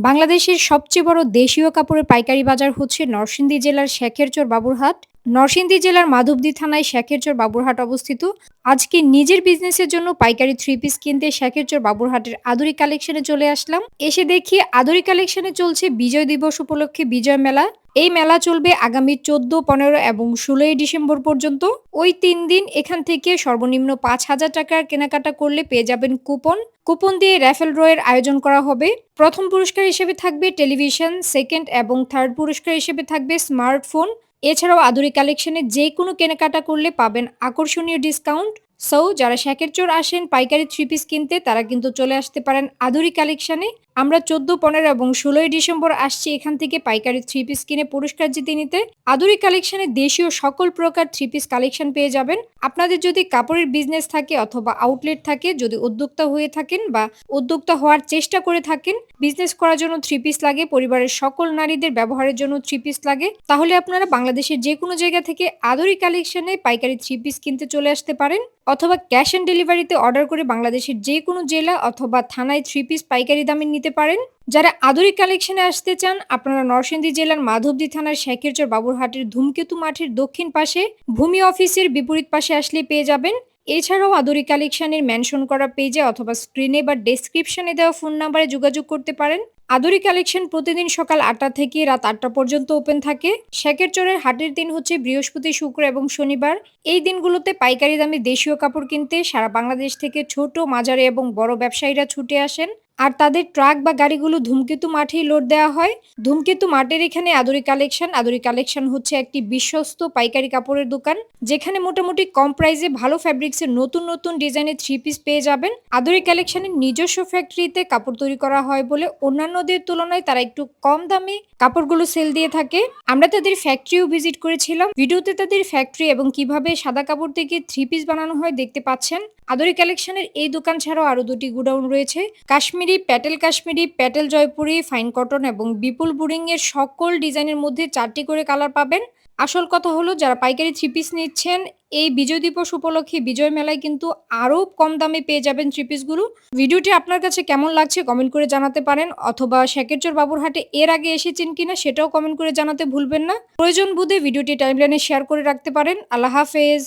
বাংলাদেশের সবচেয়ে বড় দেশীয় কাপড়ের পাইকারি বাজার হচ্ছে নরসিংদী জেলার শেখেরচর বাবুরহাট। নরসিংদী জেলার মাধবদী থানায় শেখেরচর বাবুরহাট অবস্থিত। আজকে নিজের বিজনেসের জন্য পাইকারি থ্রি পিস কিনতে শেখেরচর বাবুরহাটের আদুরি কালেকশনে চলে আসলাম। এসে দেখি আদুরি কালেকশনে চলছে বিজয় দিবস উপলক্ষে বিজয় মেলা। এই মেলা চলবে আগামী চোদ্দ, পনেরো এবং ষোলোই ডিসেম্বর পর্যন্ত। ওই তিন দিন এখান থেকে সর্বনিম্ন পাঁচ হাজার টাকার কেনাকাটা করলে পেয়ে যাবেন কুপন। কুপন দিয়ে র্যাফেল ড্রয়ের আয়োজন করা হবে। প্রথম পুরস্কার হিসেবে থাকবে টেলিভিশন সেকেন্ড এবং থার্ড পুরস্কার হিসেবে থাকবে স্মার্টফোন এছাড়াও আদুরি কালেকশনে যে কোনো কেনাকাটা করলে পাবেন আকর্ষণীয় ডিসকাউন্ট সো যারা শ্যাকের চোর আসেন, পাইকারি থ্রি পিস কিনতে, তারা কিন্তু চলে আসতে পারেন আদুরি কালেকশনে। আমরা চোদ্দ, পনেরো এবং ষোলোই ডিসেম্বর আসছি এখান থেকে পাইকারি থ্রি পিস কিনে পুরস্কার জিতে নিতে। আদুরি কালেকশনে দেশীয় সকল প্রকার থ্রি পিস কালেকশন পেয়ে যাবেন। আপনাদের যদি কাপড়ের বিজনেস থাকে অথবা আউটলেট থাকে, যদি উদ্যোক্তা হয়ে থাকেন বা উদ্যোক্তা হওয়ার চেষ্টা করে থাকেন বিজনেস করার জন্য থ্রি পিস লাগে, পরিবারের সকল নারীদের ব্যবহারের জন্য থ্রি পিস লাগে, তাহলে আপনারা বাংলাদেশের যে কোনো জায়গা থেকে আদরি কালেকশনে পাইকারি থ্রি পিস কিনতে চলে আসতে পারেন। অথবা ক্যাশ অন ডেলিভারিতে অর্ডার করে বাংলাদেশের যে কোনো জেলা অথবা থানায় থ্রি পিস পাইকারি দামে নিতে পারেন। যারা আদরিক কালেকশনে আসতে চান, আপনারা নরসিংদী জেলার মাধবদী থানার শেখেরচর বাবুরহাটের ধূমকেতু মাঠের দক্ষিণ পাশে ভূমি অফিসের বিপরীত পাশে আসলে পেয়ে যাবেন। এছাড়াও আদরি কালেকশনের মেনশন করা পেজে অথবা স্ক্রিনে বা ডেসক্রিপশনে দেওয়া ফোন নাম্বারে যোগাযোগ করতে পারেন। আদরি কালেকশন প্রতিদিন সকাল আটটা থেকে রাত আটটা পর্যন্ত ওপেন থাকে। শেখের চরের হাটের দিন হচ্ছে বৃহস্পতি, শুক্র এবং শনিবার। এই দিনগুলোতে পাইকারি দামে দেশীয় কাপড় কিনতে সারা বাংলাদেশ থেকে ছোট মাজারে এবং বড় ব্যবসায়ীরা ছুটে আসেন। আর তাদের ট্রাক বা গাড়িগুলো ধূমকেতু মাঠেই লোড দেওয়া হয়। ধূমকেতু মাঠের এখানে আদরি কালেকশন। আদরি কালেকশন হচ্ছে একটি বিশ্বস্ত পাইকারি কাপড়ের দোকান, যেখানে মোটামুটি কম প্রাইসে ভালো ফ্যাব্রিক্সের নতুন নতুন ডিজাইনের থ্রি পিস পেয়ে যাবেন। আদরি কালেকশনের নিজস্ব ফ্যাক্টরিতে কাপড় তৈরি করা হয় বলে অন্যান্যদের তুলনায় তারা একটু কম দামে কাপড়গুলো সেল দিয়ে থাকে। আমরা তাদের ফ্যাক্টরিও ভিজিট করেছিলাম। ভিডিওতে তাদের ফ্যাক্টরি এবং কীভাবে সাদা কাপড় থেকে থ্রি পিস বানানো হয় দেখতে পাচ্ছেন। আদরি কালেকশনের এই দোকান ছাড়াও আরও দুটি গুডাউন রয়েছে। কাশ্মীরি প্যাটেল কাশ্মীরি, প্যাটেল জয়পুরি, ফাইন কটন এবং বিপুল বুরিং এর সকল ডিজাইনের মধ্যে চারটি করে কালার পাবেন। আসল কথা হলো, যারা পাইকারি থ্রি পিস নিচ্ছেন, এই বিজয় দিবস উপলক্ষে বিজয় মেলায় কিন্তু আরও কম দামে পেয়ে যাবেন থ্রি পিসগুলো ভিডিওটি আপনার কাছে কেমন লাগছে কমেন্ট করে জানাতে পারেন, অথবা শেকেরচর বাবুরহাটে এর আগে এসেছেন কিনা সেটাও কমেন্ট করে জানাতে ভুলবেন না। প্রয়োজন বুধে ভিডিওটি টাইমলাইনে শেয়ার করে রাখতে পারেন। আল্লাহ হাফেজ।